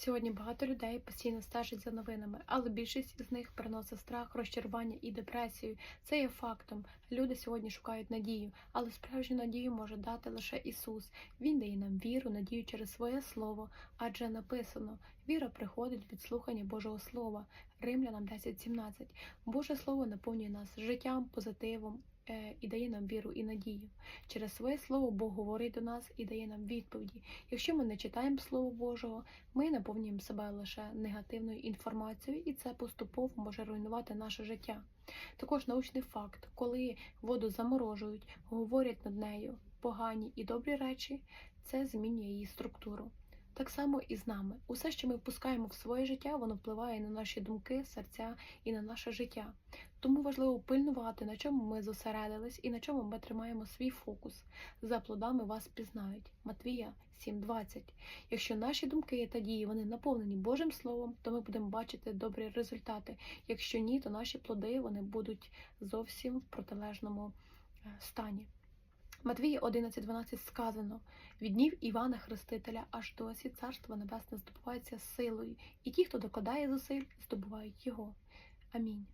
Сьогодні багато людей постійно стежать за новинами, але більшість з них переносить страх, розчарування і депресію. Це є фактом. Люди сьогодні шукають надію, але справжню надію може дати лише Ісус. Він дає нам віру, надію через своє слово, адже написано: віра приходить від слухання Божого Слова. Римлянам 10.17. Боже Слово наповнює нас життям, позитивом і дає нам віру і надію. Через своє слово Бог говорить до нас і дає нам відповіді. Якщо ми не читаємо Слово Божого, ми наповнюємо себе лише негативною інформацією, і це поступово може руйнувати наше життя. Також научний факт, коли воду заморожують, говорять над нею погані і добрі речі, це змінює її структуру. Так само і з нами. Усе, що ми пускаємо в своє життя, воно впливає на наші думки, серця і на наше життя. Тому важливо пильнувати, на чому ми зосередились і на чому ми тримаємо свій фокус. За плодами вас пізнають. Матвія 7.20. Якщо наші думки та дії вони наповнені Божим Словом, то ми будемо бачити добрі результати. Якщо ні, то наші плоди вони будуть зовсім в протилежному е, стані. Матвії 11.12 сказано: від днів Івана Хрестителя аж досі Царство Небесне здобувається силою, і ті, хто докладає зусиль, здобувають його. Амінь.